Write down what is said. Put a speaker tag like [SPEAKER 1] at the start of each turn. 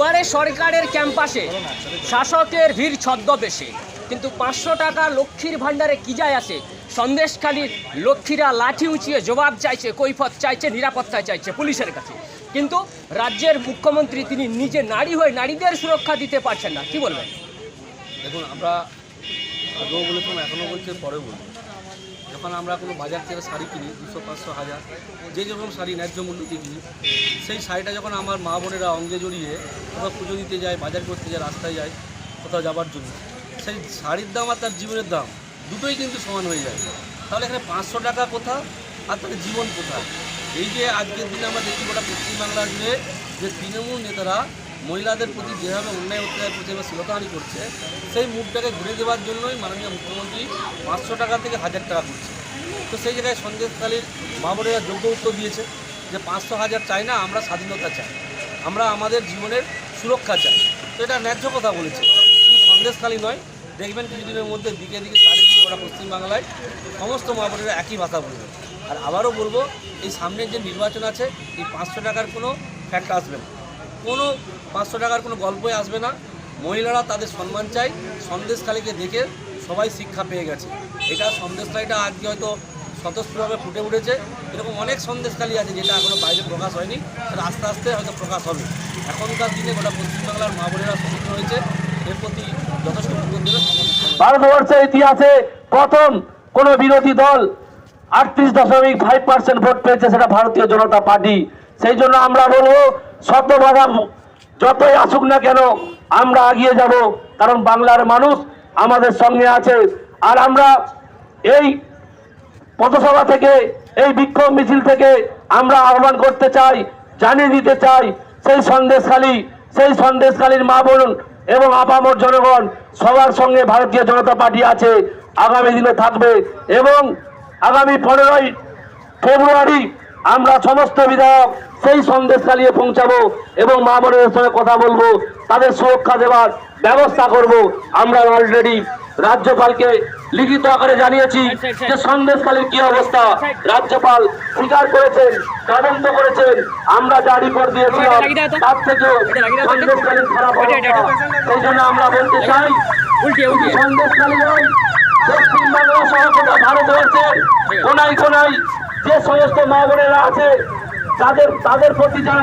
[SPEAKER 1] দুয়ারে সরকারের ক্যাম্পাসে শাসকের ভিড় ছদ্মবেশে। কিন্তু পাঁচশো টাকা লক্ষ্মীর ভাণ্ডারে কি যায় আসে সন্দেশখালীর লক্ষ্মীরা লাঠি উঁচিয়ে জবাব চাইছে, কৈফত চাইছে নিরাপত্তা চাইছে পুলিশের কাছে। কিন্তু রাজ্যের মুখ্যমন্ত্রী তিনি নিজে নারী হয়ে নারীদের সুরক্ষা দিতে পারছেন না। কি বলবেন?
[SPEAKER 2] দেখুন, আমরা আগেও বলেছিলাম, এখনও বলছি, পরেও বলব যখন আমরা কোনো বাজার থেকে শাড়ি কিনি, দুশো, পাঁচশো, হাজার, যে যেরকম শাড়ি ন্যায্য মূল্যতে কিনি, সেই শাড়িটা যখন আমার মা বোনেরা অঙ্গে জড়িয়ে কোথাও পুজো দিতে যায়, বাজার করতে যায়, রাস্তায় যায়, কোথাও যাবার জন্য, সেই শাড়ির দাম আর তার জীবনের দাম দুটোই কিন্তু সমান হয়ে যায়। তাহলে এখানে পাঁচশো টাকা কোথা আর তাদের জীবন কোথায়? এই যে আজকের দিনে আমরা দেখি গোটা পশ্চিমবাংলা জুড়ে যে তৃণমূল নেতারা মহিলাদের প্রতি যেভাবে অন্যায় অত্যাচার করছে বা শ্লীলতাহানি করছে, সেই মুখটাকে ঘুরে দেওয়ার জন্যই মাননীয় মুখ্যমন্ত্রী পাঁচশো টাকা থেকে হাজার টাকা করছে। তো সেই জায়গায় সন্দেশকালীর মা বোনেরা যোগ্য উত্তর দিয়েছে যে পাঁচশো হাজার চাই না, আমরা স্বাধীনতা চাই। আমরা আমাদের জীবনের সুরক্ষা চাই। তো এটা ন্যায্য কথা বলেছে। সন্দেশখালী নয়, দেখবেন কিছুদিনের মধ্যে দিকে দিকে চারিদিকে ওরা পশ্চিমবাংলায় সমস্ত মা একই ভাষা বলবে। আর আবারও বলব, এই সামনের যে নির্বাচন আছে, এই পাঁচশো টাকার কোনো ফ্যাক্ট আসবে না। কোনো পাঁচশো টাকার কোনো গল্পই আসবে না। মহিলারা তাদের সম্মান চাই। সন্দেশখালীকে দেখে সবাই শিক্ষা পেয়ে গেছে। এটা সন্দেশখালীটা আজকে হয়তো স্বতঃস্ফূর্তভাবে ফুটে উঠেছে। এরকম অনেক সন্দেশখালী আছে যেটা এখনও বাইরে প্রকাশ হয়নি, সেটা আস্তে আস্তে হয়তো প্রকাশ হবে। এখনকার দিনে গোটা পশ্চিমবাংলার মা বোনেরা সচেতন হয়েছে, এর প্রতি যথেষ্ট
[SPEAKER 3] ভারতবর্ষের ইতিহাসে প্রথম কোন বিরোধী দল আটত্রিশ দশমিক ফাইভ পার্সেন্ট ভোট পেয়েছে, সেটা ভারতীয় জনতা পার্টি। সেই জন্য আমরা বলব শত বাধা যতই আসুক না কেন, আমরা এগিয়ে যাব। কারণ বাংলার মানুষ আমাদের সঙ্গে আছে। আর আমরা এই পথসভা থেকে, এই বিক্ষোভ মিছিল থেকে আমরা আহ্বান করতে চাই, জানিয়ে দিতে চাই, সেই সন্দেশখালী, সেই সন্দেশখালীর মা বোন এবং আপামর জনগণ সবার সঙ্গে ভারতীয় জনতা পার্টি আছে, আগামী দিনে থাকবে এবং আগামী পনেরোই ফেব্রুয়ারি আমরা সমস্ত বিধায়ক সেই সন্দেশ চালিয়ে পৌঁছাবো এবং মা বোনের সঙ্গে কথা বলব, তাদের সুরক্ষা দেওয়ার ব্যবস্থা করব। আমরা অলরেডি রাজ্যপালকে লিখিত আকারে জানিয়েছি যে সন্দেশকালীর কি অবস্থা? রাজ্যপাল স্বীকার করেছেন তদন্ত করেছেন। আমরা যা রিপোর্ট দিয়েছিলাম তার থেকে সন্দেশকালীর খারাপ সেই জন্য আমরা বলতে চাই
[SPEAKER 1] উল্টে উল্টে।
[SPEAKER 3] সন্দেশকালী নয় পশ্চিমবাংলা সহ গোটা ভারতবর্ষের কোনায় কোনায় যে সমস্ত মা বোনেরা আছে তাদের তাদের প্রতি যারা